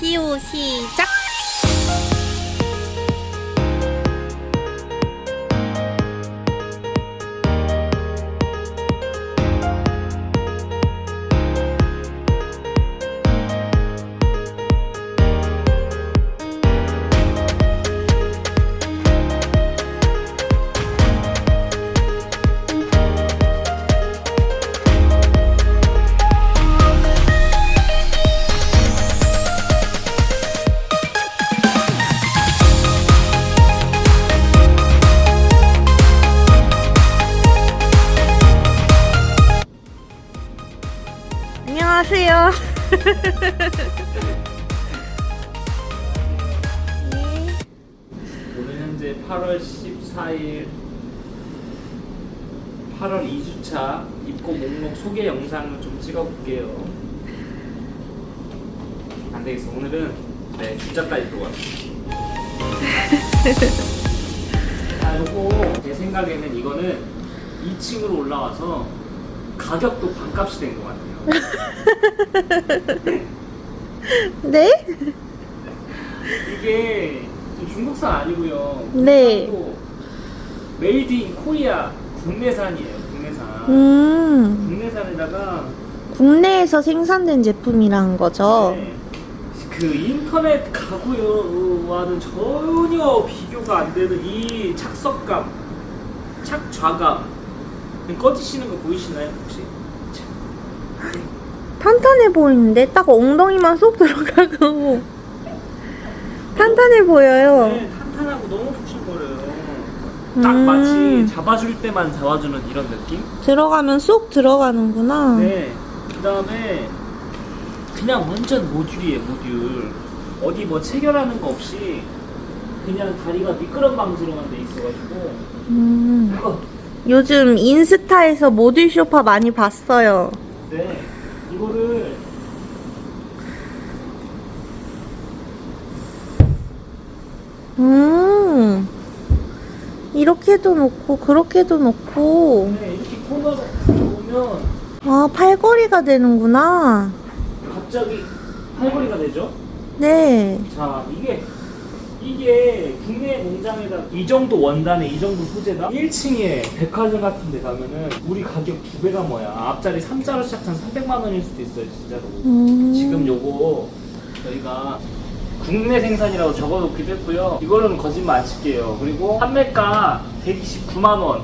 시우 시작. 안녕하세요. 네. 오늘 현재 8월 14일 8월 2주차 입고 목록 소개 영상을 좀 찍어볼게요. 안 되겠어. 오늘은 네 주자까지 들어왔어. 아, 요거 제 생각에는 이거는 2층으로 올라와서 가격도 반값이 된 것 같아요. 네? 이게 좀 중국산 아니고요. 네. 또 메이드 인 코리아 국내산이에요. 국내산. 음, 국내산에다가 국내에서 생산된 제품이란 거죠. 네, 그 인터넷 가구와는 전혀 비교가 안 되는 이 착석감, 착좌감. 꺼지시는 거 보이시나요 혹시? 탄탄해 보이는데 딱 엉덩이만 쏙 들어가고 탄탄해 보여요. 네, 탄탄하고 너무 푹신거려요. 딱 음. 마치 잡아줄 때만 잡아주는 이런 느낌? 들어가면 쏙 들어가는구나. 네. 그 다음에 그냥 완전 모듈이에요, 모듈. 어디 뭐 체결하는 거 없이 그냥 다리가 미끄럼 방지로만 돼 있어가지고. 음, 어, 요즘 인스타에서 모듈 쇼파 많이 봤어요. 네. 이거를 음, 이렇게도 놓고 그렇게도 놓고 네, 이렇게 코너로 놓으면 아 팔걸이가 되는구나. 갑자기 팔걸이가 되죠? 네. 자, 이게 이게 국내 공장에다 이 정도 원단에 이 정도 소재다? 1층에 백화점 같은 데 가면은 우리 가격 두 배가 뭐야? 앞자리 3자로 시작한 300만 원일 수도 있어요 진짜로. 음. 지금 요거 저희가 국내 생산이라고 적어놓기도 했고요. 이거는 거짓말 안 칠게요. 그리고 판매가 129만 원.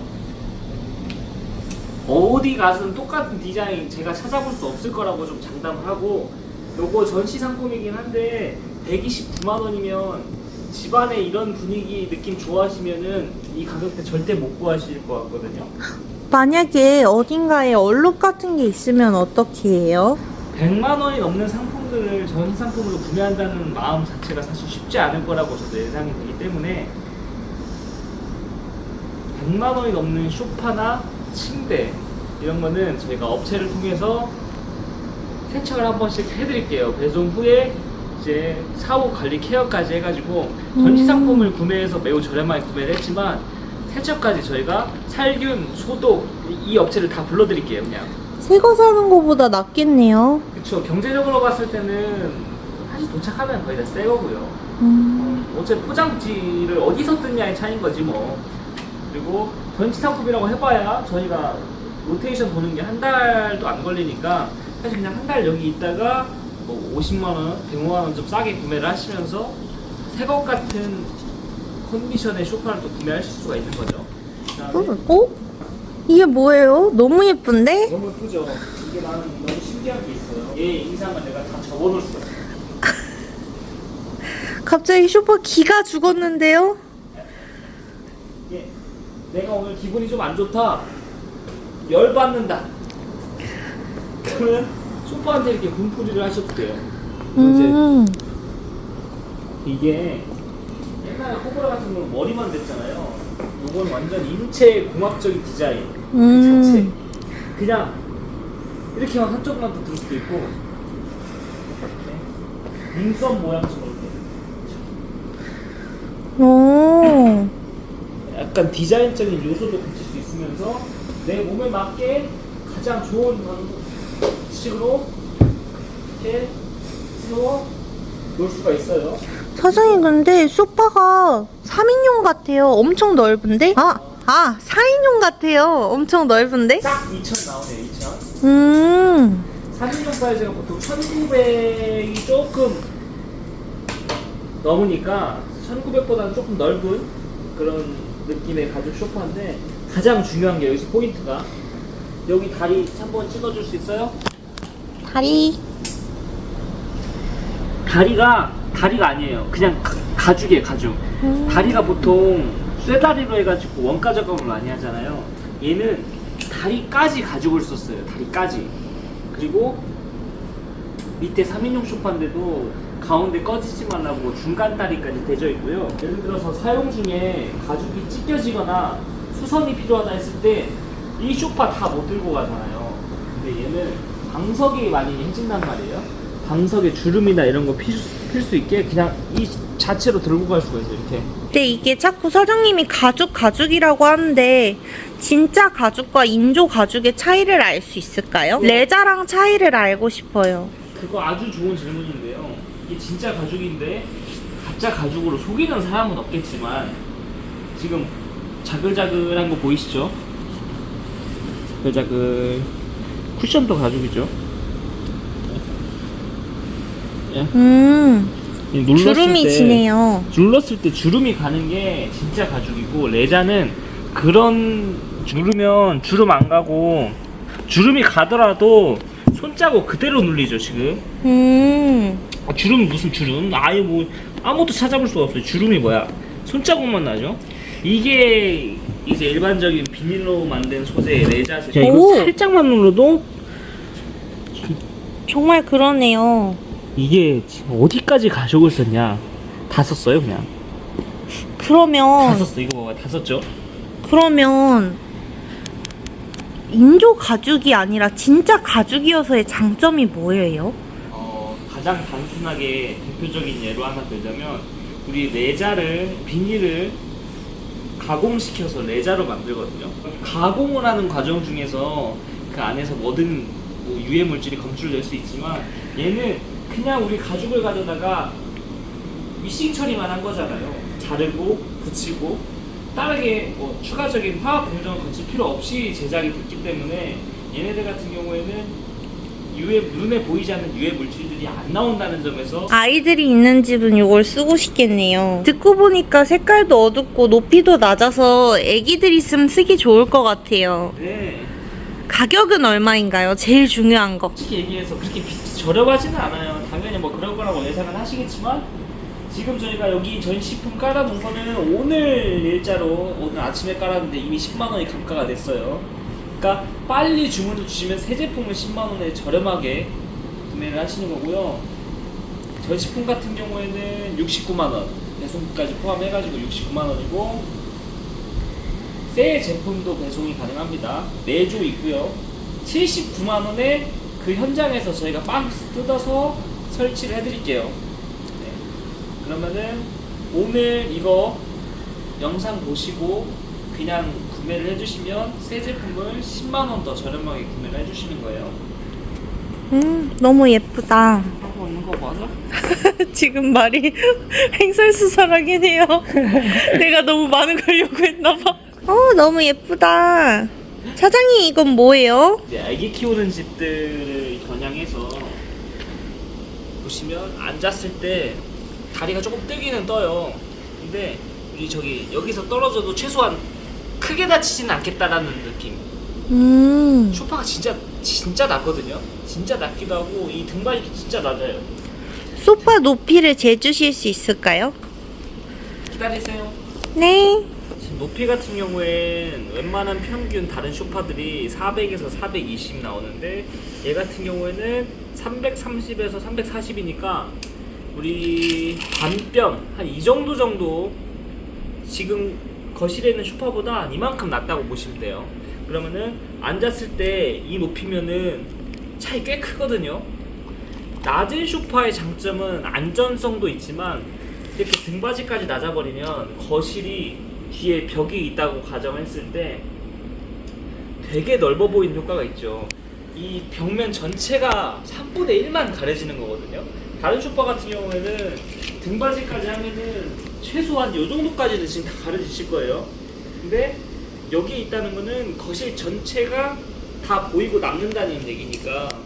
어디 가서는 똑같은 디자인 제가 찾아볼 수 없을 거라고 좀 장담을 하고 요거 전시 상품이긴 한데 129만 원이면 집안에 이런 분위기 느낌 좋아하시면은 이 가격대 절대 못 구하실 것 같거든요 만약에 어딘가에 얼룩 같은 게 있으면 어떻게 해요? 100만 원이 넘는 상품들을 전시 상품으로 구매한다는 마음 자체가 사실 쉽지 않을 거라고 저도 예상이 되기 때문에 100만 원이 넘는 소파나 침대 이런 거는 저희가 업체를 통해서 세척을 한 번씩 해드릴게요. 배송 후에 이제 사후 관리 케어까지 해가지고 전시 음. 상품을 구매해서 매우 저렴하게 구매를 했지만 세척까지 저희가 살균, 소독 이, 이 업체를 다 불러드릴게요. 그냥. 새 거 사는 거보다 낫겠네요. 그쵸 경제적으로 봤을 때는 사실 도착하면 거의 다 새 거고요 음. 어, 어차피 포장지를 어디서 뜯냐의 차이인 거지 뭐 그리고 전시 상품이라고 해봐야 저희가 로테이션 도는 게 한 달도 안 걸리니까 사실 그냥 한 달 여기 있다가 뭐 50만 원, 100만 원 좀 싸게 구매를 하시면서 새것 같은 컨디션의 쇼파를 또 구매하실 수가 있는 거죠 그다음에 어? 이게 뭐예요? 너무 예쁜데? 너무 예쁘죠? 이게 나는 너무 신기한 게 있어요 얘 인상을 내가 다 접어놓을 수가 있어요 갑자기 쇼파 기가 죽었는데요? 예, 내가 오늘 기분이 좀 안 좋다. 열 받는다. 그러면 소파한테 이렇게 분풀이를 하셔도 돼요. 음. 이게 옛날에 호불호 같은 경우는 머리만 됐잖아요. 이건 완전 인체 공학적인 디자인 그 음. 자체. 그냥 이렇게만 한쪽만 더 들 수도 있고 이렇게 눈썹 모양처럼 이렇게. 약간 디자인적인 요소도 붙일 수 있으면서 내 몸에 맞게 가장 좋은 방 식으로 이렇게 세워 놓을 수가 있어요. 사장님 근데 소파가 3인용 같아요. 엄청 넓은데? 아, 아 4인용 같아요. 엄청 넓은데? 딱 2천 나오네요. 2천. 음, 3인용 사이즈가 보통 1900이 조금 넘으니까 1900보다는 조금 넓은 그런 느낌의 가죽 소파인데 가장 중요한 게 여기서 포인트가 여기 다리 한번 찍어줄 수 있어요? 다리. 다리가 다리가 아니에요. 그냥 가, 가죽이에요, 가죽. 음. 다리가 보통 쇠다리로 해가지고 원가 작업을 많이 하잖아요. 얘는 다리까지 가죽을 썼어요. 다리까지. 그리고 밑에 3인용 소파인데도 가운데 꺼지지 말라고 중간 다리까지 대져 있고요. 예를 들어서 사용 중에 가죽이 찢겨지거나 수선이 필요하다 했을 때 이 소파 다 못 들고 가잖아요. 근데 얘는 방석이 많이 해진단 말이에요. 방석에 주름이나 이런 거필수 있게 그냥 이 자체로 들고 갈 수가 있어요. 이렇게. 근데 이게 자꾸 사장님이 가죽 가죽이라고 하는데 진짜 가죽과 인조 가죽의 차이를 알 수 있을까요? 레자랑 차이를 알고 싶어요. 그거 아주 좋은 질문인데요. 이게 진짜 가죽인데 가짜 가죽으로 속이는 사람은 없겠지만 지금 자글자글한 거 보이시죠? 자글자글 쿠션도 가죽이죠. 예. 음, 이 눌렀을 주름이 때- 지네요. 눌렀을 때 주름이 가는 게 진짜 가죽이고 레자는 그런 누르면 주름 안 가고 주름이 가더라도 손자국 그대로 눌리죠 지금 음, 아, 주름 무슨 주름? 아예 뭐 아무것도 찾아볼 수가 없어요. 주름이 뭐야? 손자국만 나죠. 이게 이제 일반적인 비닐로 만든 소재의 레자세. 자, 이거 오! 살짝만 눌러도 정말 그러네요. 이게 지금 어디까지 가죽을 썼냐? 다 썼어요 그냥. 다 그러면 썼어 이거 봐봐 다 썼죠. 그러면 인조 가죽이 아니라 진짜 가죽이어서의 장점이 뭐예요? 어, 가장 단순하게 대표적인 예로 하나 들자면 우리 레자를 비닐을 가공시켜서 레자로 만들거든요. 가공을 하는 과정 중에서 그 안에서 뭐든 뭐 유해 물질이 검출될 수 있지만 얘는 그냥 우리 가죽을 가져다가 미싱 처리만 한 거잖아요. 자르고 붙이고 다르게 뭐 추가적인 화학 공정을 거칠 필요 없이 제작이 됐기 때문에 얘네들 같은 경우에는 유해 눈에 보이지 않는 유해 물질들이 안 나온다는 점에서 아이들이 있는 집은 이걸 쓰고 싶겠네요. 듣고 보니까 색깔도 어둡고 높이도 낮아서 애기들 있으면 쓰기 좋을 것 같아요. 네, 가격은 얼마인가요? 제일 중요한 거. 솔직히 얘기해서 그렇게 비, 저렴하지는 않아요. 당연히 뭐 그럴 거라고 예상은 하시겠지만 지금 저희가 여기 전시품 깔아놓은 거는 오늘 일자로 오늘 아침에 깔았는데 이미 10만 원이 감가가 됐어요. 그러니까 빨리 주문을 주시면 새 제품을 10만 원에 저렴하게 구매를 하시는 거고요. 전시품 같은 경우에는 69만 원 배송까지 포함해가지고 69만 원이고 새 제품도 배송이 가능합니다. 내조 있고요. 79만 원에 그 현장에서 저희가 박스 뜯어서 설치를 해드릴게요. 네. 그러면은 오늘 이거 영상 보시고 그냥 구매를 해주시면 새 제품을 10만 원 더 저렴하게 구매를 해주시는 거예요. 음, 너무 예쁘다. 하고 있는 거 맞아? 지금 말이 횡설수설하긴 해요. 내가 너무 많은 걸 요구했나 봐. 어, 너무 예쁘다. 사장님, 이건 뭐예요? 이제 아기 키우는 집들을 겨냥해서 보시면 앉았을 때 다리가 조금 뜨기는 떠요. 근데 우리 저기 여기서 떨어져도 최소한 크게 다치지는 않겠다라는 느낌. 음, 소파가 진짜 진짜 낮거든요. 진짜 낮기도 하고 이 등반이 진짜 낮아요. 소파 높이를 재주실 수 있을까요? 기다리세요. 네. 지금 높이 같은 경우엔 웬만한 평균 다른 소파들이 400에서 420 나오는데 얘 같은 경우에는 330에서 340이니까 우리 반뼘 한 이 정도 정도 지금 거실에 있는 소파보다 이만큼 낮다고 보시면 돼요. 그러면은 앉았을 때 이 높이면은 차이 꽤 크거든요. 낮은 소파의 장점은 안전성도 있지만 이렇게 등받이까지 낮아버리면 거실이 뒤에 벽이 있다고 가정했을 때 되게 넓어 보이는 효과가 있죠. 이 벽면 전체가 3분의 1만 가려지는 거거든요. 다른 쇼파 같은 경우에는 등받이까지 하면은 최소한 요 정도까지는 지금 다 가려지실 거예요. 근데 여기 있다는 거는 거실 전체가 다 보이고 남는다는 얘기니까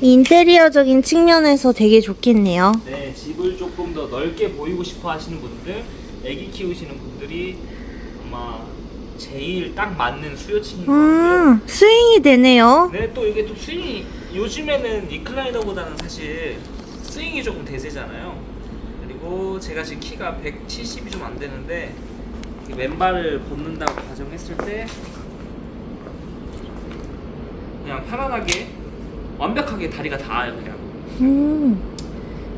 인테리어적인 측면에서 되게 좋겠네요. 네, 집을 조금 더 넓게 보이고 싶어 하시는 분들, 아기 키우시는 분들이 아마 제일 딱 맞는 수요층인 것 같아요. 음, 스윙이 되네요. 네, 또 이게 또 스윙이 요즘에는 리클라이너보다는 사실 스윙이 조금 대세잖아요. 그리고 제가 지금 키가 170이 좀 안 되는데 이 왼발을 벗는다고 가정했을 때 그냥 편안하게 완벽하게 다리가 닿아요 그냥. 음,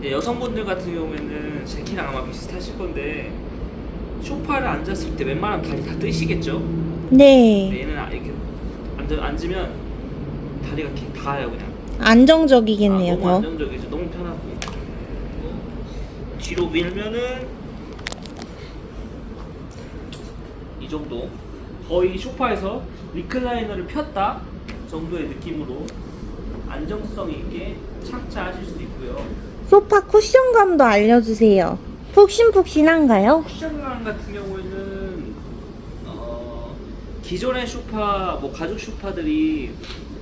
이제 여성분들 같은 경우에는 제 키랑 아마 비슷하실 건데 소파를 앉았을 때 웬만하면 다리 다 뜨시겠죠? 네. 얘는 아- 이렇게 앉아, 앉으면 다리가 이렇게 닿아요 그냥 안정적이겠네요, 아, 너무 더. 안정적이죠 너무 편하고 뒤로 밀면은 이 정도 거의 소파에서 리클라이너를 폈다 정도의 느낌으로 안정성 있게 착자하실 수 있고요 소파 쿠션감도 알려주세요. 푹신푹신한가요? 쿠션감 같은 경우에는 어, 기존의 소파, 뭐 가죽 소파들이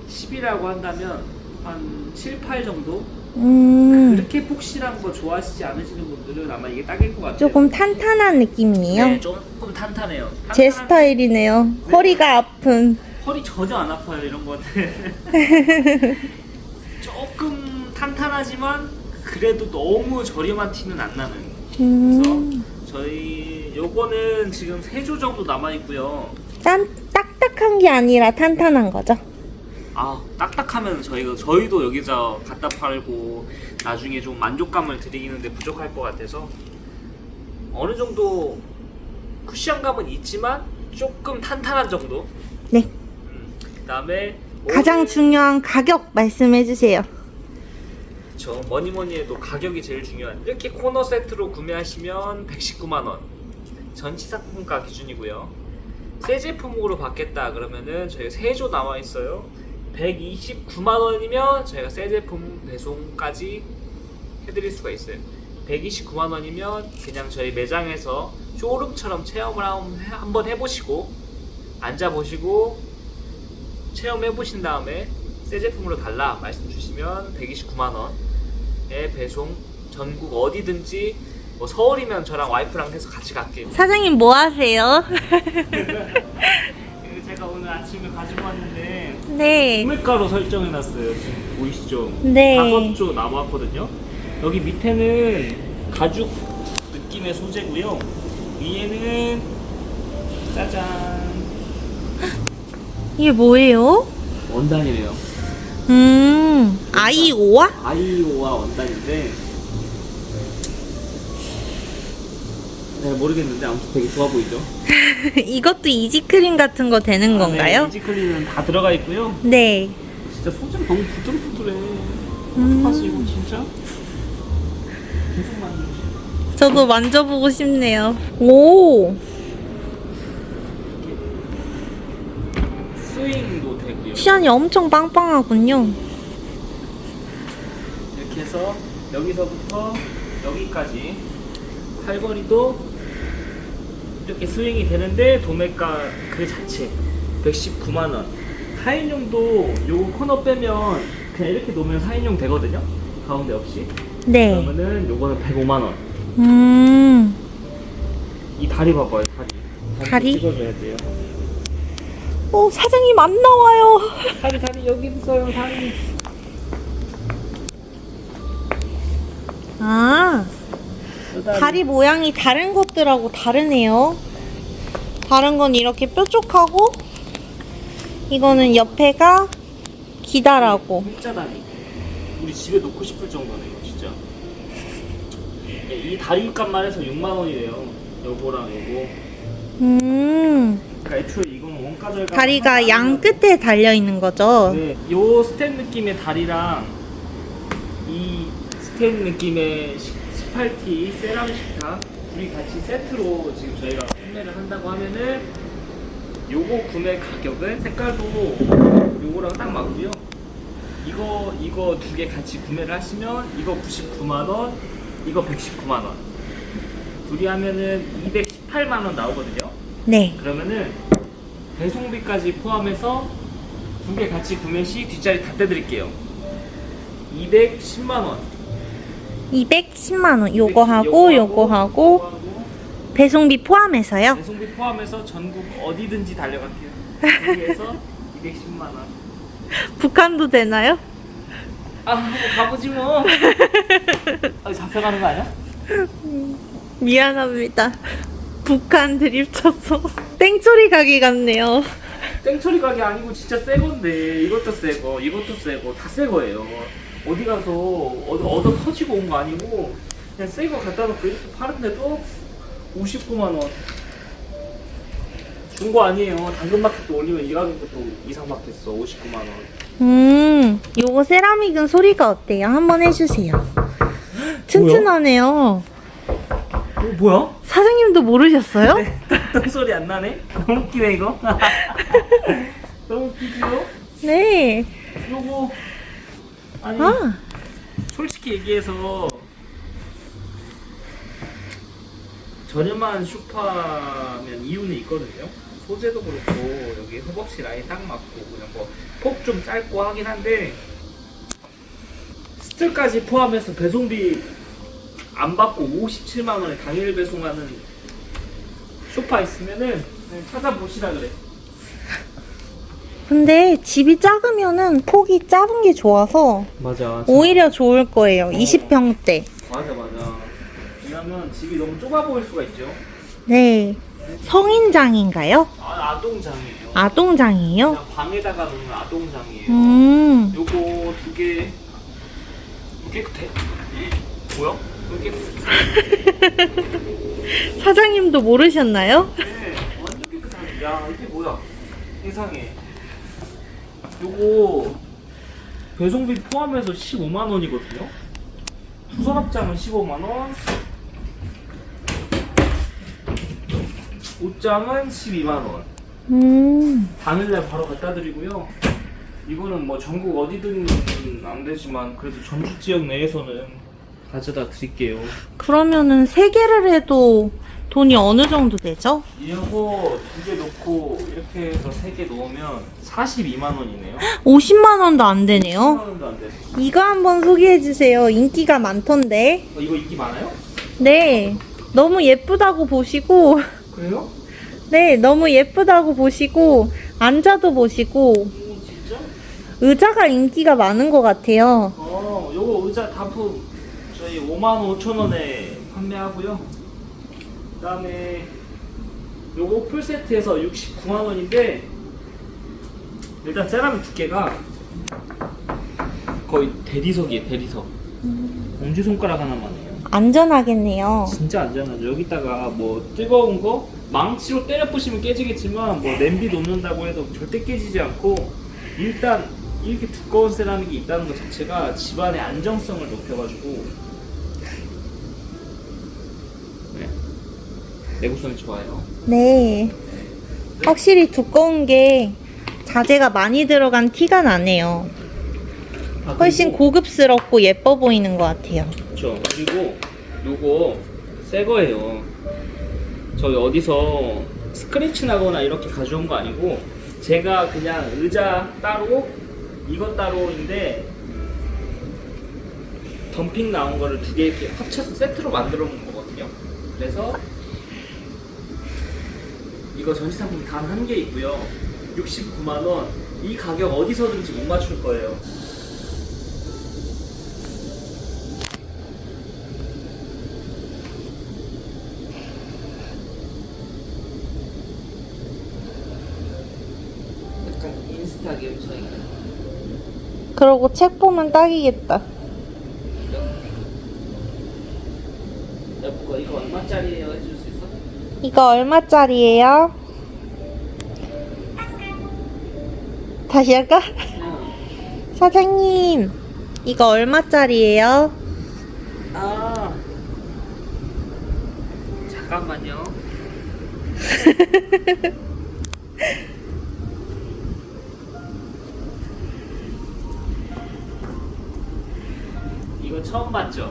10이라고 한다면 한 7, 8 정도? 음, 그렇게 폭실한 거 좋아하시지 않으시는 분들은 아마 이게 딱일 것 같아요. 조금 탄탄한 느낌이에요. 네, 조금 탄탄해요. 제 탄탄한- 스타일이네요. 허리가 아픈. 허리 전혀 안 아파요 이런 거는. 조금 탄탄하지만 그래도 너무 저렴한 티는 안 나는. 음, 저희 요거는 지금 3조 정도 남아 있고요. 딴, 딱딱한 게 아니라 탄탄한 거죠. 아 딱딱하면 저희가 저희도 여기서 갖다 팔고 나중에 좀 만족감을 드리는데 부족할 것 같아서 어느 정도 쿠션감은 있지만 조금 탄탄한 정도. 네. 음, 그다음에 가장 중요한 가격 말씀해 주세요. 저 뭐니 뭐니 해도 가격이 제일 중요한 이렇게 코너 세트로 구매하시면 119만 원 전치 상품가 기준이고요 새 제품으로 받겠다 그러면은 저희가 세조 나와 있어요 129만 원이면 저희가 새 제품 배송까지 해드릴 수가 있어요 129만 원이면 그냥 저희 매장에서 쇼룸처럼 체험을 한- 한번 해보시고 앉아보시고 체험해 보신 다음에 새 제품으로 달라 말씀 주시면 129만 원에 배송 전국 어디든지 뭐 서울이면 저랑 와이프랑 해서 같이 갈게요. 사장님 뭐 하세요? 그리고 제가 오늘 아침에 가지고 왔는데 네. 소매가로 설정해 놨어요. 지금 보이시죠? 네. 다섯 조 남았거든요. 여기 밑에는 가죽 느낌의 소재고요. 위에는 짜잔 이게 뭐예요? 원단이래요. 음, 아이오와? 아이오와 원단인데 네 모르겠는데 아무튼 되게 좋아 보이죠? 이것도 이지크림 같은 거 되는 건가요? 네, 이지클린은 다 들어가 있고요. 네. 진짜 소재가 너무 부들부들해. 음. 사실 이거 진짜 계속. 저도 만져보고 싶네요. 오, 스윙도 되고요. 쿠션이 엄청 빵빵하군요. 이렇게 해서 여기서부터 여기까지 팔걸이도 이렇게 스윙이 되는데 도매가 그 자체 119만 원. 4인용도 요거 코너 빼면 그냥 이렇게 놓으면 4인용 되거든요. 가운데 없이. 네. 그러면은 요거는 105만 원. 음, 이 다리 봐봐요, 다리. 다리? 찍어줘야 돼요. 오, 사장님 안 나와요. 다리, 다리 여기 있어요, 다리. 아, 요 다리. 다리 모양이 다른 것들하고 다르네요. 다른 건 이렇게 뾰족하고, 이거는 옆에가 기다라고. 일자 다리. 우리 집에 놓고 싶을 정도네요, 진짜. 예, 이 다리 값만 해서 6만 원이래요. 요거랑 요거. 음, 그러니까 애초에 이건 원가 절감. 다리가 양 끝에 달려 있는 거죠. 네, 요 스텐 느낌의 다리랑 이 스텐 느낌의 18T 세라믹 식탁 둘이 같이 세트로 지금 저희가 판매를 한다고 하면은 요거 구매 가격은 색깔도 요거랑 딱 맞고요. 이거 이거 두 개 같이 구매를 하시면 이거 99만 원, 이거 119만 원. 둘이 하면은 218만 원 나오거든요. 네. 그러면은 배송비까지 포함해서 두 개 같이 구매 시 뒷자리 다 떼드릴게요. 210만 원. 210만 원. 요거 하고 요거 하고 배송비 포함해서요. 배송비 포함해서 전국 어디든지 달려갈게요. 여기에서 210만 원. 북한도 되나요? 아, 가보지 뭐. 아, 잡혀가는 거 아니야? 미안합니다. 북한 드립쳐서 땡초리 가게 같네요. 땡처리 가게 아니고 진짜 새 건데 이것도 새 거, 이것도 새 거, 다새 거예요. 어디 가서 얻어, 얻어 터지고 온 거 아니고 그냥 새거 갖다 놓고 이렇게 파는데도 59만 원. 중고 아니에요. 당근마켓도 올리면 이 가격도 또 이상 받겠어. 59만 원. 음, 요거 세라믹은 소리가 어때요? 한번 해주세요. 튼튼하네요. 어, 뭐야? 사장님도 모르셨어요? 네, 똥 소리 안 나네? 너무 웃기네 이거. 너무 웃기죠? 네. 요거 아니 아, 솔직히 얘기해서 저렴한 슈퍼면 이유는 있거든요. 소재도 그렇고 여기 허벅지 라인 딱 맞고 그냥 뭐폭 좀 짧고 하긴 한데 스틸까지 포함해서 배송비 안 받고 57만 원에 당일 배송하는 쇼파 있으면은 그냥 찾아보시라 그래. 근데 집이 작으면은 폭이 작은 게 좋아서 맞아. 오히려 좋을 거예요. 20평대. 맞아 맞아. 왜냐면 집이 너무 좁아 보일 수가 있죠. 네. 성인장인가요? 아, 아동장이에요. 아동장이에요? 그냥 방에다가 놓는 아동장이에요. 음, 요거 두 개. 깨끗해. 뭐야? 왜 깨끗해? 사장님도 모르셨나요? 네, 완전 깨끗하네. 야, 이게 뭐야? 세상에. 요거 배송비 포함해서 15만 원이거든요. 수서랍장은 15만 원. 옷장은 12만 원. 음, 당일날 바로 갖다 드리고요. 이거는 뭐 전국 어디든 안 되지만 그래도 전주 지역 내에서는 가져다 드릴게요. 그러면은 세 개를 해도 돈이 어느 정도 되죠? 이거 두 개 놓고 이렇게 해서 세 개 놓으면 42만 원이네요. 50만 원도 안 10만 되네요. 원도 안 돼. 이거 한번 소개해 주세요. 인기가 많던데. 어, 이거 인기 많아요? 네. 너무 예쁘다고 보시고, 그래요? 네, 너무 예쁘다고 보시고, 앉아도 보시고, 음, 진짜? 의자가 인기가 많은 것 같아요. 어, 요거 의자 단품 저희 5만 5천 원에 판매하고요. 그다음에 요거 풀 세트에서 69만 원인데 일단 세라믹 두께가 거의 대리석이에요, 대리석. 엄지 손가락 하나만 해요. 안전하겠네요. 진짜 안전하죠. 여기다가 뭐 뜨거운 거 망치로 때려 부시면 깨지겠지만 뭐 냄비 놓는다고 해도 절대 깨지지 않고 일단 이렇게 두꺼운 세라믹이 있다는 것 자체가 집안의 안정성을 높여가지고 내구성이 좋아요. 네. 확실히 두꺼운 게 자재가 많이 들어간 티가 나네요. 아, 훨씬 그리고- 고급스럽고 예뻐 보이는 것 같아요. 그렇죠. 그리고 요거 새 거예요. 저희 어디서 스크래치 나거나 이렇게 가져온 거 아니고 제가 그냥 의자 따로 이것 따로인데 덤핑 나온 거를 두 개 이렇게 합쳐서 세트로 만들어 놓은 거거든요. 그래서 이거 전시 상품 단한 개 있고요. 69만 원. 이 가격 어디서든지 못 맞출 거예요. 약간 인스타 감성이 그러고 책 보면 딱이겠다. 여보 이거 얼마짜리예요 해줄 수 있어? 이거 얼마짜리예요? 다시 할까? 응. 사장님, 이거 얼마짜리예요? 아 잠깐만요. 이거 처음 봤죠?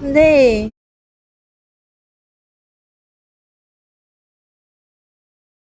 네.